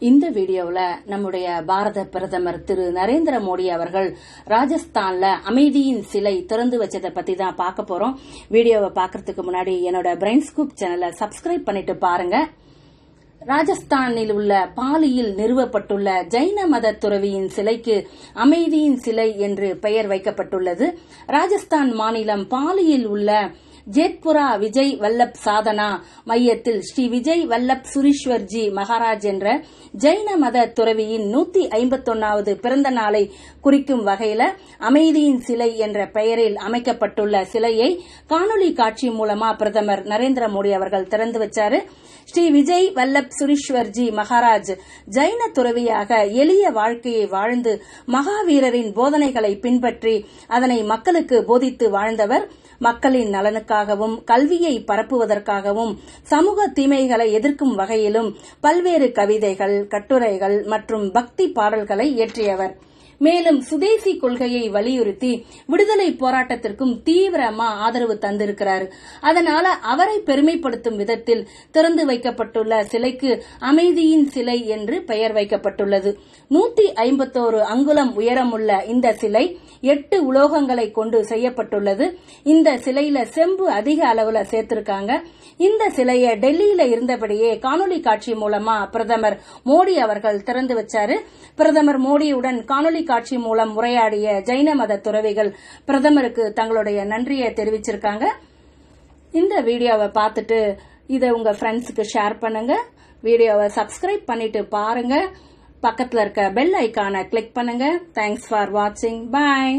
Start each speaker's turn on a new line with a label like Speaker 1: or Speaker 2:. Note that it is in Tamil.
Speaker 1: இந்த வீடியோவில் நம்முடைய பாரத பிரதமர் திரு நரேந்திர மோடி அவர்கள் ராஜஸ்தான்ல அமைதியின் சிலை திறந்து வச்சதை பத்தி தான் பார்க்க போறோம். வீடியோவை பார்க்கறதுக்கு முன்னாடி என்னோட பிரெயின் ஸ்கூப் சேனலை சப்ஸ்கிரைப் பண்ணிட்டு பாருங்க. ராஜஸ்தானில் உள்ள பாலியில் நிறுவப்பட்டுள்ள ஜைன மத துறவியின் சிலைக்கு அமைதியின் சிலை என்று பெயர் வைக்கப்பட்டுள்ளது. ராஜஸ்தான் மாநிலம் பாலியில் உள்ள ஜேத்புரா விஜய் வல்லப் சாதனா மையத்தில் ஸ்ரீ விஜய் வல்லப் சுரீஸ்வர்ஜி மகாராஜ் என்ற ஜெயின மத துறவியின் நூத்தி ஐம்பத்தொன்னாவது பிறந்த நாளை குறிக்கும் வகையில அமைதியின் சிலை என்ற பெயரில் அமைக்கப்பட்டுள்ள சிலையை காணொலி காட்சி மூலமா பிரதமர் நரேந்திர மோடி அவர்கள் திறந்து வச்சாரு. ஸ்ரீ விஜய் வல்லப் சுரீஸ்வர்ஜி மகாராஜ் ஜைன துறவியாக எளிய வாழ்க்கையை வாழ்ந்து மகாவீரரின் போதனைகளை பின்பற்றி அதனை மக்களுக்கு போதித்து வாழ்ந்தவர் மக்களின் நலனுக்காகவும் கல்வியை பரப்புவதற்காகவும் சமூக தீமைகளை எதிர்க்கும் வகையிலும் பல்வேறு கவிதைகள் கட்டுரைகள் மற்றும் பக்தி பாடல்களை இயற்றியவர். மேலும் சுதேசி கொள்கையை வலியுறுத்தி விடுதலை போராட்டத்திற்கும் தீவிரமா ஆதரவு தந்திருக்கிறார். அதனால அவரை பெருமைப்படுத்தும் விதத்தில் திறந்து வைக்கப்பட்டுள்ள சிலைக்கு அமைதியின் சிலை என்று பெயர் வைக்கப்பட்டுள்ளது. நூத்தி ஐம்பத்தோரு அங்குலம் உயரமுள்ள இந்த சிலை எட்டு உலோகங்களை கொண்டு செய்யப்பட்டுள்ளது. இந்த சிலையில செம்பு அதிக அளவுல சேர்த்திருக்காங்க. இந்த சிலையை டெல்லியில இருந்தபடியே காணொலி காட்சி மூலமா பிரதமர் மோடி அவர்கள் திறந்து வச்சாரு. பிரதமர் மோடியுடன் காணொலி காட்சி மூலம் உரையாடிய ஜைன மத துறவிகள் பிரதமருக்கு தங்களுடைய நன்றியை தெரிவிச்சிருக்காங்க. இந்த வீடியோவை பார்த்துட்டு இதை உங்க ஃப்ரெண்ட்ஸுக்கு ஷேர் பண்ணுங்க. வீடியோவை சப்ஸ்கிரைப் பண்ணிட்டு பாருங்க. பக்கத்தில் இருக்க பெல் ஐக்கானை கிளிக் பண்ணுங்க. தேங்க்ஸ் ஃபார் வாட்சிங் பாய்